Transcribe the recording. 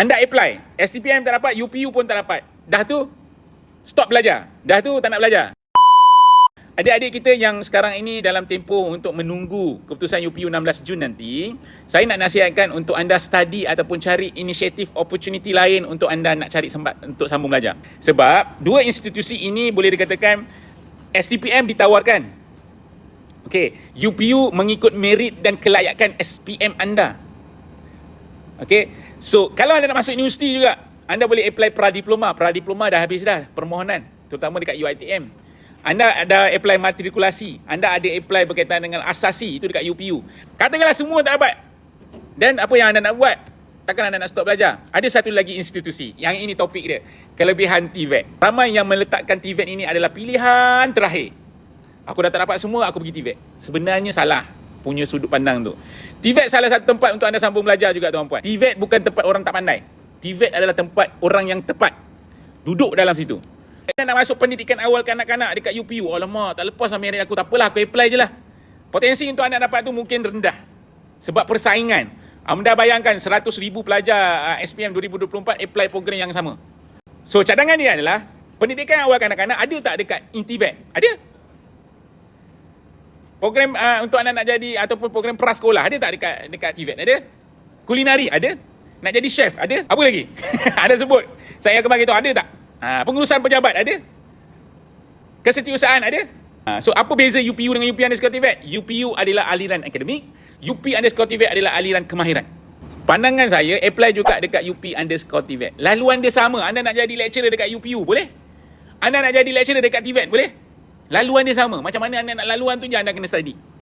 Anda apply. STPM tak dapat, UPU pun tak dapat. Dah tu, stop belajar. Dah tu, tak nak belajar. Adik-adik kita yang sekarang ini dalam tempoh untuk menunggu keputusan UPU 16 Jun nanti, saya nak nasihatkan untuk anda study ataupun cari inisiatif opportunity lain untuk anda nak cari sempat untuk sambung belajar. Sebab dua institusi ini boleh dikatakan STPM ditawarkan. Okey, UPU mengikut merit dan kelayakan SPM anda. Okey, so kalau anda nak masuk universiti juga, anda boleh apply pra-diploma. Pra-diploma dah habis dah permohonan, terutama dekat UiTM. Anda ada apply matrikulasi. Anda ada apply berkaitan dengan asasi. Itu dekat UPU. Katakanlah semua tak dapat. Dan apa yang anda nak buat? Takkan anda nak stop belajar? Ada satu lagi institusi. Yang ini topik dia. Kelebihan TVET. Ramai yang meletakkan TVET ini adalah pilihan terakhir. Aku dah tak dapat semua, aku pergi TVET. Sebenarnya salah punya sudut pandang tu. TVET salah satu tempat untuk anda sambung belajar juga tuan-puan. TVET bukan tempat orang tak pandai. TVET adalah tempat orang yang tepat. Duduk dalam situ. Anda nak masuk pendidikan awal kanak-kanak dekat UPU. Alamak, tak lepas lah merit aku. Tak apalah, aku apply je lah. Potensi untuk anda dapat tu mungkin rendah. Sebab persaingan. Anda bayangkan 100,000 pelajar ah, SPM 2024 apply program yang sama. So, cadangan dia adalah pendidikan awal kanak-kanak ada tak dekat Intivet? Ada. Program uh, untuk anda nak jadi ataupun program prasekolah ada tak dekat dekat TVET? Ada. Kulinari ada. Nak jadi chef ada. Apa lagi? ada sebut. Saya akan bagi tahu ada tak? Ha, pengurusan pejabat ada? Kesetiausahaan ada? Ha, so apa beza UPU dengan UP underscore TVET? UPU adalah aliran akademik, UP underscore TVET adalah aliran kemahiran. Pandangan saya apply juga dekat UP underscore TVET. Laluan dia sama. Anda nak jadi lecturer dekat UPU boleh? Anda nak jadi lecturer dekat TVET boleh? Laluan dia sama. Macam mana anda nak laluan tu je anda kena study.